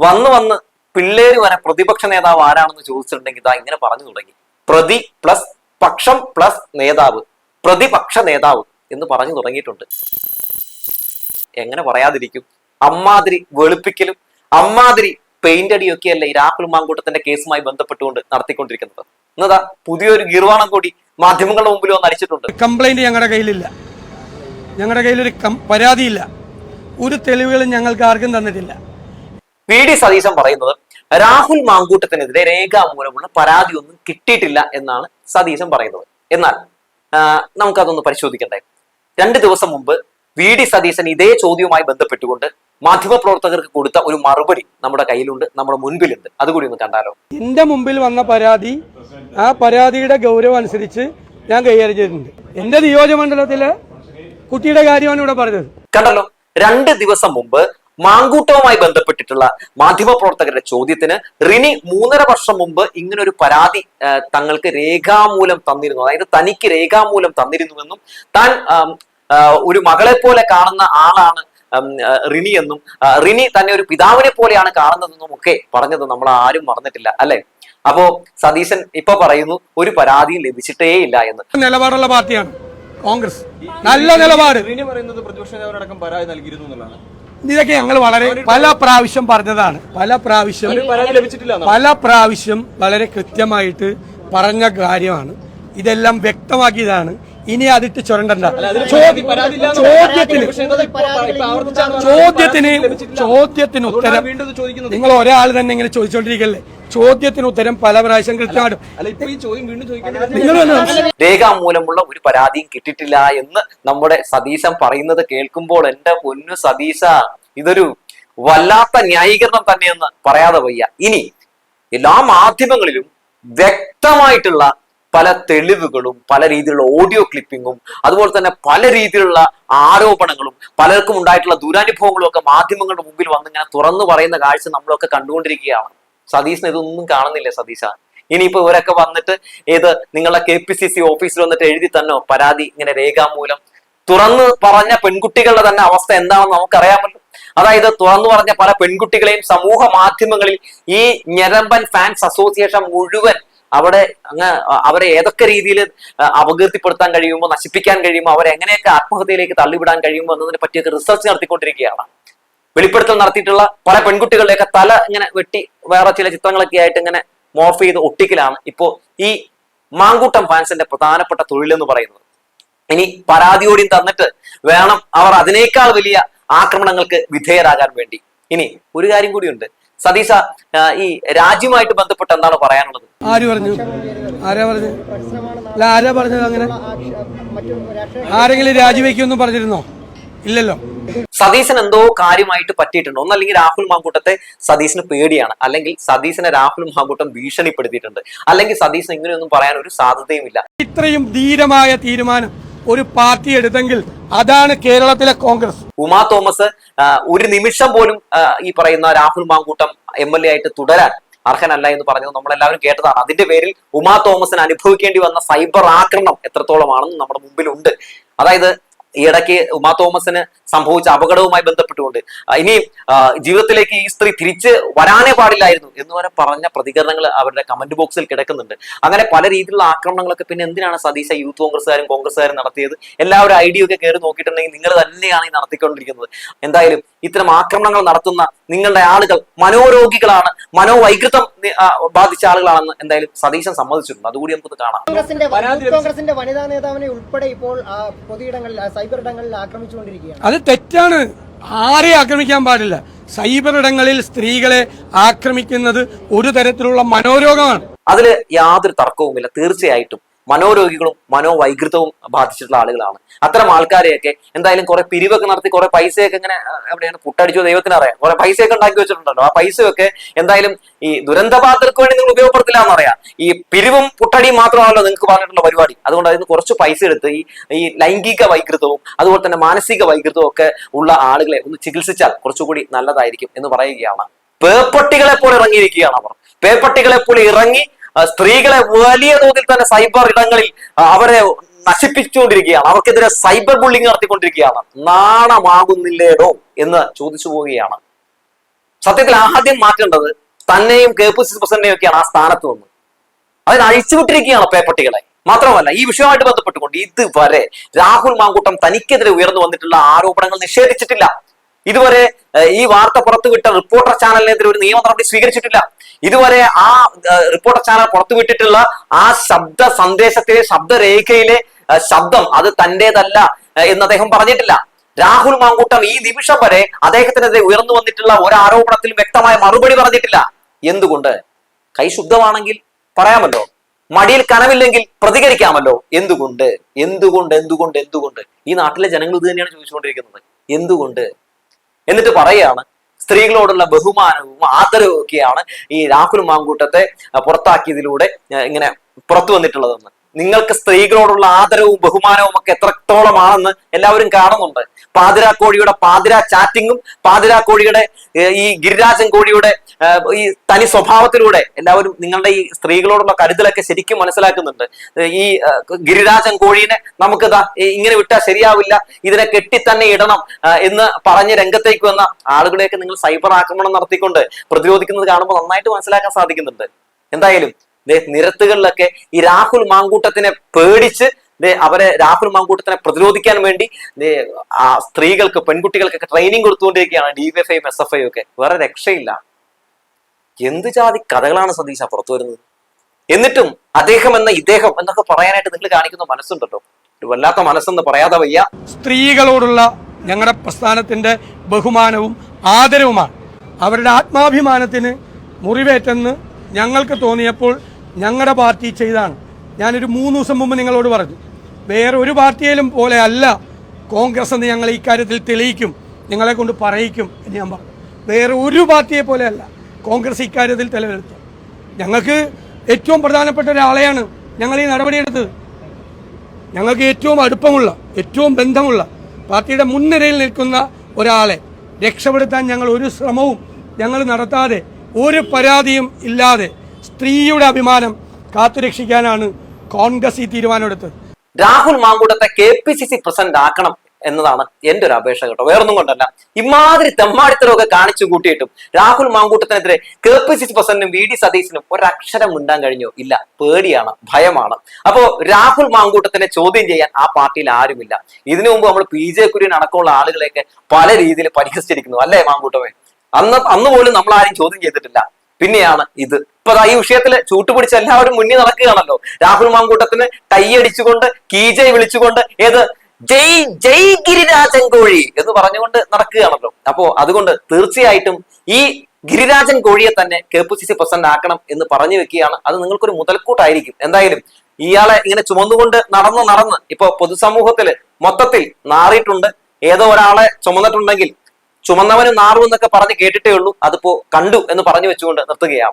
വന്ന് വന്ന് പിള്ളേര് വരെ പ്രതിപക്ഷ നേതാവ് ആരാണെന്ന് ചോദിച്ചിട്ടുണ്ടെങ്കിൽ ഇതാ ഇങ്ങനെ പറഞ്ഞു തുടങ്ങി. പ്രതി പ്ലസ് പക്ഷം പ്ലസ് നേതാവ് പ്രതിപക്ഷ നേതാവ് എന്ന് പറഞ്ഞു തുടങ്ങിയിട്ടുണ്ട്. എങ്ങനെ പറയാതിരിക്കും? അമ്മാതിരി വെളുപ്പിക്കലും അമ്മാതിരി പെയിന്റ് അടിയൊക്കെയല്ലേ ഈ രാഹുൽ മാങ്കൂട്ടത്തിന്റെ കേസുമായി ബന്ധപ്പെട്ടുകൊണ്ട് നടത്തിക്കൊണ്ടിരിക്കുന്നത്. എന്നതാ പുതിയൊരു ഗീർവാണം കൂടി മാധ്യമങ്ങളുടെ മുമ്പിൽ വന്ന് അടിച്ചിട്ടുണ്ട്. കംപ്ലൈന്റ് ഞങ്ങളുടെ കയ്യിലില്ല. ഞങ്ങളുടെ കയ്യിലൊരു പരാതിയില്ല. ഒരു തെളിവുകളും ഞങ്ങൾക്ക് ആർക്കും തന്നിട്ടില്ല. വി ഡി സതീശൻ പറയുന്നത് രാഹുൽ മാങ്കൂട്ടത്തിനെതിരെ രേഖാമൂലമുള്ള പരാതി ഒന്നും കിട്ടിയിട്ടില്ല എന്നാണ് സതീശൻ പറയുന്നത്. എന്നാൽ നമുക്കതൊന്ന് പരിശോധിക്കണ്ടേ? രണ്ട് ദിവസം മുമ്പ് വി ഡി സതീശൻ ഇതേ ചോദ്യവുമായി ബന്ധപ്പെട്ടുകൊണ്ട് മാധ്യമപ്രവർത്തകർക്ക് കൊടുത്ത ഒരു മറുപടി നമ്മുടെ കയ്യിലുണ്ട് നമ്മുടെ മുൻപിലുണ്ട്. അതുകൂടി ഒന്ന് കണ്ടാലോ? എന്റെ മുമ്പിൽ വന്ന പരാതി ആ പരാതിയുടെ ഗൗരവം അനുസരിച്ച് ഞാൻ കൈകാര്യം ചെയ്തിട്ടുണ്ട്. എന്റെ നിയോജകമണ്ഡലത്തിലെ കുട്ടിയുടെ കാര്യമാണ് ഇവിടെ പറഞ്ഞത്. കണ്ടല്ലോ രണ്ട് ദിവസം മുമ്പ് മാങ്കൂട്ടവുമായി ബന്ധപ്പെട്ടിട്ടുള്ള മാധ്യമപ്രവർത്തകരുടെ ചോദ്യത്തിന് റിനി മൂന്നര വർഷം മുമ്പ് ഇങ്ങനൊരു പരാതി തങ്ങൾക്ക് രേഖാമൂലം തന്നിരുന്നു. അതായത് തനിക്ക് രേഖാമൂലം തന്നിരുന്നുവെന്നും താൻ ഒരു മകളെ പോലെ കാണുന്ന ആളാണ് റിനി എന്നും റിനി തന്നെ ഒരു പിതാവിനെ പോലെയാണ് കാണുന്നതെന്നും ഒക്കെ പറഞ്ഞത് നമ്മൾ ആരും മറന്നിട്ടില്ല അല്ലെ? അപ്പോ സതീശൻ ഇപ്പൊ പറയുന്നു ഒരു പരാതിയും ലഭിച്ചിട്ടേ ഇല്ല എന്ന് നിലപാടുള്ള പാർട്ടിയാണ് കോൺഗ്രസ്. നല്ല നിലപാട്. റിനി പറയുന്നത് പ്രതിപക്ഷ നേതാവിനടക്കം പരാതി നൽകിയിരുന്നു എന്നുള്ളതാണ്. ഇതൊക്കെ ഞങ്ങൾ വളരെ പല പ്രാവശ്യം പറഞ്ഞതാണ് പല പ്രാവശ്യം. പല പ്രാവശ്യം വളരെ കൃത്യമായിട്ട് പറഞ്ഞ കാര്യമാണ് ഇതെല്ലാം വ്യക്തമാക്കിയതാണ്. ഇനി അതിട്ട് ചുരണ്ടണ്ട. ചോദ്യത്തിന് ചോദ്യത്തിന് ചോദ്യത്തിന് ഉത്തരം നിങ്ങൾ ഒരാൾ തന്നെ ഇങ്ങനെ ചോദിച്ചോണ്ടിരിക്കല്ലേ? ചോദ്യത്തിന് ഉത്തരം പല പ്രാവശ്യം കൃത്യമായിട്ടും രേഖ മൂലമുള്ള ഒരു പരാതിയും കിട്ടിയിട്ടില്ല എന്ന് നമ്മുടെ സതീശൻ പറയുന്നത് കേൾക്കുമ്പോൾ എന്റെ പൊന്നു സതീശ ഇതൊരു വല്ലാത്ത ന്യായീകരണം തന്നെയെന്ന് പറയാതെ വയ്യ. ഇനി എല്ലാ മാധ്യമങ്ങളിലും വ്യക്തമായിട്ടുള്ള പല തെളിവുകളും പല രീതിയിലുള്ള ഓഡിയോ ക്ലിപ്പിങ്ങും അതുപോലെ തന്നെ പല രീതിയിലുള്ള ആരോപണങ്ങളും പലർക്കും ഉണ്ടായിട്ടുള്ള ദുരനുഭവങ്ങളും ഒക്കെ മാധ്യമങ്ങളുടെ മുമ്പിൽ വന്ന് ഇങ്ങനെ തുറന്നു പറയുന്ന കാഴ്ച നമ്മളൊക്കെ കണ്ടുകൊണ്ടിരിക്കുകയാണ്. സതീശന് ഇതൊന്നും കാണുന്നില്ല സതീശ. ഇനിയിപ്പോ ഇവരൊക്കെ വന്നിട്ട് ഏത് നിങ്ങളുടെ കെ പി സി സി ഓഫീസിൽ വന്നിട്ട് എഴുതി തന്നോ? പരാതി ഇങ്ങനെ രേഖാമൂലം. തുറന്ന് പറഞ്ഞ പെൺകുട്ടികളുടെ തന്നെ അവസ്ഥ എന്താണെന്ന് നമുക്കറിയാമല്ലോ. അതായത് തുറന്നു പറഞ്ഞ പല പെൺകുട്ടികളെയും സമൂഹ മാധ്യമങ്ങളിൽ ഈ ഞരമ്പൻ ഫാൻസ് അസോസിയേഷൻ മുഴുവൻ അവിടെ അങ്ങ് അവരെ ഏതൊക്കെ രീതിയിൽ അപകീർത്തിപ്പെടുത്താൻ കഴിയുമോ നശിപ്പിക്കാൻ കഴിയുമോ അവരെ എങ്ങനെയൊക്കെ ആത്മഹത്യയിലേക്ക് തള്ളിവിടാൻ കഴിയുമോ എന്നതിനെ പറ്റിയൊക്കെ റിസർച്ച് നടത്തിക്കൊണ്ടിരിക്കുകയാണ്. വെളിപ്പെടുത്തൽ നടത്തിയിട്ടുള്ള പല പെൺകുട്ടികളുടെയൊക്കെ തല ഇങ്ങനെ വെട്ടി വേറെ ചില ചിത്രങ്ങളൊക്കെ ആയിട്ട് ഇങ്ങനെ മോഫ് ചെയ്ത് ഒട്ടിക്കലാണ്. ഇപ്പോൾ ഈ മാങ്കൂട്ടം ഫാൻസിന്റെ പ്രധാനപ്പെട്ട തൊഴിലെന്ന് പറയുന്നത്. ഇനി പരാതിയോടെയും തന്നിട്ട് വേണം അവർ അതിനേക്കാൾ വലിയ ആക്രമണങ്ങൾക്ക് വിധേയരാകാൻ വേണ്ടി. ഇനി ഒരു കാര്യം കൂടിയുണ്ട്. സതീശ ഈ രാജ്യമായിട്ട് ബന്ധപ്പെട്ട് എന്താണ് പറയാനുള്ളത്? ആര് പറഞ്ഞു? ആരാ പറഞ്ഞു അല്ല ആരാ പറഞ്ഞത് അങ്ങനെ? ആരെങ്കിലും രാജിവെക്കുമെന്നും പറഞ്ഞിരുന്നോ? ഇല്ലല്ലോ. സതീശൻ എന്തോ കാര്യമായിട്ട് പറ്റിയിട്ടുണ്ട്. ഒന്നല്ലെങ്കിൽ രാഹുൽ മാങ്കൂട്ടത്തെ സതീശന് പേടിയാണ്. അല്ലെങ്കിൽ സതീശനെ രാഹുൽ മാങ്കൂട്ടം ഭീഷണിപ്പെടുത്തിയിട്ടുണ്ട്. അല്ലെങ്കിൽ സതീശൻ ഇങ്ങനെയൊന്നും പറയാൻ ഒരു സാധ്യതയുമില്ല. ഇത്രയും ധീരമായ തീരുമാനം ഒരു പാർട്ടി എടുത്തെങ്കിൽ അതാണ് കേരളത്തിലെ കോൺഗ്രസ്. ഉമാ തോമസ് ഒരു നിമിഷം പോലും ഈ പറയുന്ന Rahul Mankoottam M L A ആയിട്ട് തുടരാൻ അർഹനല്ല എന്ന് പറഞ്ഞത് നമ്മളെല്ലാവരും കേട്ടതാണ്. അതിന്റെ പേരിൽ ഉമാ തോമസിന് അനുഭവിക്കേണ്ടി വന്ന സൈബർ ആക്രമണം എത്രത്തോളമാണെന്ന് നമ്മുടെ മുമ്പിലുണ്ട്. അതായത് ഈ ഇടയ്ക്ക് ഉമാ തോമസിന് സംഭവിച്ച അപകടവുമായി ബന്ധപ്പെട്ടുകൊണ്ട്. ഇനി ജീവിതത്തിലേക്ക് ഈ സ്ത്രീ തിരിച്ച് വരാനേ പാടില്ലായിരുന്നു എന്ന് വരെ പറഞ്ഞ പ്രതികരണങ്ങൾ അവരുടെ കമന്റ് ബോക്സിൽ കിടക്കുന്നുണ്ട്. അങ്ങനെ പല രീതിയിലുള്ള ആക്രമണങ്ങളൊക്കെ പിന്നെ എന്തിനാണ് സതീശ യൂത്ത് കോൺഗ്രസ്സുകാരും കോൺഗ്രസ്സുകാരും നടത്തിയത്? എല്ലാവരും ഐഡിയ ഒക്കെ കയറി നോക്കിയിട്ടുണ്ടെങ്കിൽ നിങ്ങൾ തന്നെയാണ് ഈ നടത്തിക്കൊണ്ടിരിക്കുന്നത്. എന്തായാലും ഇത്തരം ആക്രമണങ്ങൾ നടത്തുന്ന നിങ്ങളുടെ ആളുകൾ മനോരോഗികളാണ്. മനോവൈകൃതം ബാധിച്ച ആളുകളാണെന്ന് എന്തായാലും സതീശൻ സമ്മതിച്ചിട്ടുണ്ട്. അതുകൂടി നമുക്ക് കാണാം. കോൺഗ്രസിന്റെ വനിതാ നേതാവിനെ ഉൾപ്പെടെ ഇപ്പോൾ പൊതുയിടങ്ങളിൽ സൈബർ ഇടങ്ങളിൽ ആക്രമിച്ചുകൊണ്ടിരിക്കുകയാണ്. അത് തെറ്റാണ്. ആരെ ആക്രമിക്കാൻ പാടില്ല. സൈബർ ഇടങ്ങളിൽ സ്ത്രീകളെ ആക്രമിക്കുന്നത് ഒരു തരത്തിലുള്ള മനോരോഗമാണ്. അതിൽ യാതൊരു തർക്കവുമില്ല. തീർച്ചയായിട്ടും. മനോരോഗികളും മനോവൈകൃതവും ബാധിച്ചിട്ടുള്ള ആളുകളാണ്. അത്തരം ആൾക്കാരെയൊക്കെ എന്തായാലും കുറെ പിരിവൊക്കെ നടത്തി കുറെ പൈസയൊക്കെ ഇങ്ങനെ എവിടെയാണ് പുട്ടടിച്ചോ ദൈവത്തിന് അറിയാം. കുറെ പൈസയൊക്കെ ഉണ്ടാക്കി വെച്ചിട്ടുണ്ടല്ലോ. ആ പൈസയൊക്കെ എന്തായാലും ഈ ദുരന്തബാധിതർക്ക് വേണ്ടി നിങ്ങൾ ഉപയോഗപ്പെടുത്തില്ല എന്നറിയാം ഈ പിരിവും പുട്ടടിയും മാത്രമാണല്ലോ നിങ്ങൾക്ക് പറഞ്ഞിട്ടുള്ള പരിപാടി. അതുകൊണ്ട് അതിന് കുറച്ച് പൈസ എടുത്ത് ഈ ഈ ലൈംഗിക വൈകൃതവും അതുപോലെ തന്നെ മാനസിക വൈകൃതവും ഒക്കെ ഉള്ള ആളുകളെ ഒന്ന് ചികിത്സിച്ചാൽ കുറച്ചുകൂടി നല്ലതായിരിക്കും എന്ന് പറയുകയാണ്. പേപ്പട്ടികളെ പോലെ ഇറങ്ങിയിരിക്കുകയാണ് അവർ. പേപ്പട്ടികളെ പോലെ ഇറങ്ങി സ്ത്രീകളെ വലിയ തോതിൽ തന്നെ സൈബർ ഇടങ്ങളിൽ അവരെ നശിപ്പിച്ചുകൊണ്ടിരിക്കുകയാണ്. അവർക്കെതിരെ സൈബർ ബുള്ളിങ് നടത്തിക്കൊണ്ടിരിക്കുകയാണ്. നാണമാകുന്നില്ലേടോ എന്ന് ചോദിച്ചു പോവുകയാണ്. സത്യത്തിൽ ആദ്യം മാറ്റേണ്ടത് തന്നെയും കെ പി സി പ്രസിഡന്റിനെയും ഒക്കെയാണ് ആ സ്ഥാനത്ത് നിന്ന്. അതിന് അഴിച്ചുവിട്ടിരിക്കുകയാണ് പേപ്പട്ടികളെ. മാത്രമല്ല ഈ വിഷയവുമായിട്ട് ബന്ധപ്പെട്ടുകൊണ്ട് ഇതുവരെ രാഹുൽ മാങ്കൂട്ടം തനിക്കെതിരെ ഉയർന്നു വന്നിട്ടുള്ള ആരോപണങ്ങൾ നിഷേധിച്ചിട്ടില്ല. ഇതുവരെ ഈ വാർത്ത പുറത്തുവിട്ട റിപ്പോർട്ടർ ചാനലിനെതിരെ ഒരു നിയമ നടപടി സ്വീകരിച്ചിട്ടില്ല. ഇതുവരെ ആ റിപ്പോർട്ടർ ചാനൽ പുറത്തുവിട്ടിട്ടുള്ള ആ ശബ്ദ സന്ദേശത്തിലെ ശബ്ദരേഖയിലെ ശബ്ദം അത് തന്റേതല്ല എന്ന് അദ്ദേഹം പറഞ്ഞിട്ടില്ല. രാഹുൽ മാങ്കൂട്ടം ഈ നിമിഷം വരെ അദ്ദേഹത്തിനെതിരെ ഉയർന്നു വന്നിട്ടുള്ള ഒരു ആരോപണത്തിലും വ്യക്തമായ മറുപടി പറഞ്ഞിട്ടില്ല. എന്തുകൊണ്ട്? കൈ ശുദ്ധമാണെങ്കിൽ പറയാമല്ലോ. മടിയിൽ കനമില്ലെങ്കിൽ പ്രതികരിക്കാമല്ലോ. എന്തുകൊണ്ട്? എന്തുകൊണ്ട്? എന്തുകൊണ്ട്? എന്തുകൊണ്ട്? ഈ നാട്ടിലെ ജനങ്ങൾ ഇത് തന്നെയാണ് ചോദിച്ചുകൊണ്ടിരിക്കുന്നത്. എന്തുകൊണ്ട്? എന്നിട്ട് പറയാണ് സ്ത്രീകളോടുള്ള ബഹുമാനവും ആദരവും ഒക്കെയാണ് ഈ രാഹുൽ മാങ്കൂട്ടത്തെ പുറത്താക്കിയതിലൂടെ ഇങ്ങനെ പുറത്തു വന്നിട്ടുള്ളതെന്ന്. നിങ്ങൾക്ക് സ്ത്രീകളോടുള്ള ആദരവും ബഹുമാനവും ഒക്കെ എത്രത്തോളമാണെന്ന് എല്ലാവരും കാണുന്നുണ്ട്. പാതിരാ കോഴിയുടെ പാതിരാ ചാറ്റിങ്ങും പാതിരാ കോഴിയുടെ ഈ ഗിരിരാജൻ കോഴിയുടെ ഈ തനി സ്വഭാവത്തിലൂടെ എല്ലാവരും നിങ്ങളുടെ ഈ സ്ത്രീകളോടുള്ള കരുതലൊക്കെ ശരിക്കും മനസ്സിലാക്കുന്നുണ്ട്. ഈ ഗിരിരാജൻ കോഴീനെ നമുക്ക് ഇങ്ങനെ വിട്ടാൽ ശരിയാവില്ല ഇതിനെ കെട്ടി തന്നെ ഇടണം എന്ന് പറഞ്ഞ് രംഗത്തേക്ക് വന്ന ആളുകളെയൊക്കെ നിങ്ങൾ സൈബർ ആക്രമണം നടത്തിക്കൊണ്ട് പ്രതിരോധിക്കുന്നത് കാണുമ്പോൾ നന്നായിട്ട് മനസ്സിലാക്കാൻ സാധിക്കുന്നുണ്ട്. എന്തായാലും നിരത്തുകളിലൊക്കെ ഈ രാഹുൽ മാങ്കൂട്ടത്തിനെ പേടിച്ച് അവരെ രാഹുൽ മാങ്കൂട്ടത്തിനെ പ്രതിരോധിക്കാൻ വേണ്ടി ആ സ്ത്രീകൾക്ക് പെൺകുട്ടികൾക്കൊക്കെ ട്രെയിനിങ് കൊടുത്തുകൊണ്ടിരിക്കുകയാണ് ഡി വി എഫ് ഐയും എസ് എഫ് ഐ ഒക്കെ. വേറെ രക്ഷയില്ല. എന്ത് ജാതി കഥകളാണ് സതീശ പുറത്തു വരുന്നത്? എന്നിട്ടും അദ്ദേഹം എന്ന ഇദ്ദേഹം എന്നൊക്കെ പറയാനായിട്ട് നിങ്ങൾ കാണിക്കുന്ന മനസ്സുണ്ടല്ലോ. ഒരു വല്ലാത്ത മനസ്സെന്ന് പറയാതെ വയ്യ. സ്ത്രീകളോടുള്ള ഞങ്ങളുടെ പ്രസ്ഥാനത്തിന്റെ ബഹുമാനവും ആദരവുമാണ്. അവരുടെ ആത്മാഭിമാനത്തിന് മുറിവേറ്റെന്ന് ഞങ്ങൾക്ക് തോന്നിയപ്പോൾ ഞങ്ങളുടെ പാർട്ടി ചെയ്താണ്. ഞാനൊരു മൂന്ന് ദിവസം മുമ്പ് നിങ്ങളോട് പറഞ്ഞു വേറെ ഒരു പാർട്ടിയിലും പോലെ അല്ല കോൺഗ്രസ് എന്ന് ഞങ്ങൾ ഇക്കാര്യത്തിൽ തെളിയിക്കും നിങ്ങളെ കൊണ്ട് പറയിക്കും എന്ന് ഞാൻ പറഞ്ഞു. വേറെ ഒരു പാർട്ടിയെ പോലെ അല്ല കോൺഗ്രസ് ഇക്കാര്യത്തിൽ തെളിവെടുത്തു. ഞങ്ങൾക്ക് ഏറ്റവും പ്രധാനപ്പെട്ട ഒരാളെയാണ് ഞങ്ങൾ ഈ നടപടിയെടുത്തത്. ഞങ്ങൾക്ക് ഏറ്റവും അടുപ്പമുള്ള ഏറ്റവും ബന്ധമുള്ള പാർട്ടിയുടെ മുൻനിരയിൽ നിൽക്കുന്ന ഒരാളെ രക്ഷപ്പെടുത്താൻ ഞങ്ങൾ ഒരു ശ്രമവും ഞങ്ങൾ നടത്താതെ ഒരു പരാതിയും ഇല്ലാതെ സ്ത്രീയുടെ അഭിമാനം കാത്തുരക്ഷിക്കാനാണ് കോൺഗ്രസ് ഈ തീരുമാനമെടുത്തത്. Rahul മാങ്കൂട്ടത്തെ K P C C president ആക്കണം എന്നതാണ് എന്റെ ഒരു അപേക്ഷ കേട്ടോ. വേറൊന്നും കൊണ്ടല്ല. ഇമാതിരി തെമ്മാടിത്തരമൊക്കെ കാണിച്ചു കൂട്ടിയിട്ടും രാഹുൽ മാങ്കൂട്ടത്തിനെതിരെ കെ പി സി സി പ്രസിഡന്റും വി ഡി സതീശനും ഒരക്ഷരം മുണ്ടാൻ കഴിഞ്ഞോ? ഇല്ല. പേടിയാണ്. ഭയമാണ്. അപ്പോ രാഹുൽ മാങ്കൂട്ടത്തിനെ ചോദ്യം ചെയ്യാൻ ആ പാർട്ടിയിൽ ആരുമില്ല. ഇതിനു മുമ്പ് നമ്മൾ പി ജെ കുര്യൻ അടക്കമുള്ള ആളുകളെയൊക്കെ പല രീതിയിൽ പരിഹസിച്ചിരിക്കുന്നു. അല്ലേ മാങ്കൂട്ടമേ? അന്ന് അന്ന് പോലും നമ്മൾ ആരും ചോദ്യം ചെയ്തിട്ടില്ല. പിന്നെയാണ് ഇത്. ഇപ്പൊ ഈ വിഷയത്തിൽ ചൂട്ടുപിടിച്ച് എല്ലാവരും മുന്നിൽ നടക്കുകയാണല്ലോ. രാഹുൽ മാങ്കൂട്ടത്തിന് കൈയടിച്ചുകൊണ്ട് കീജയ് വിളിച്ചുകൊണ്ട് ഏത്? ജയ് ജയ് ഗിരിരാജൻ കോഴി എന്ന് പറഞ്ഞുകൊണ്ട് നടക്കുകയാണല്ലോ. അപ്പോ അതുകൊണ്ട് തീർച്ചയായിട്ടും ഈ ഗിരിരാജൻ കോഴിയെ തന്നെ K P C C president ആക്കണം എന്ന് പറഞ്ഞു വെക്കുകയാണ്. അത് നിങ്ങൾക്കൊരു മുതൽക്കൂട്ടായിരിക്കും. എന്തായാലും ഇയാളെ ഇങ്ങനെ ചുമന്നുകൊണ്ട് നടന്ന് നടന്ന് ഇപ്പൊ പൊതുസമൂഹത്തിൽ മൊത്തത്തിൽ നാറിയിട്ടുണ്ട്. ഏതോ ഒരാളെ ചുമന്നിട്ടുണ്ടെങ്കിൽ ചുമന്നവന് നാറും എന്നൊക്കെ പറഞ്ഞ് കേട്ടിട്ടേ ഉള്ളൂ. അതിപ്പോ കണ്ടു എന്ന് പറഞ്ഞു വെച്ചുകൊണ്ട് നിർത്തുകയാണ്.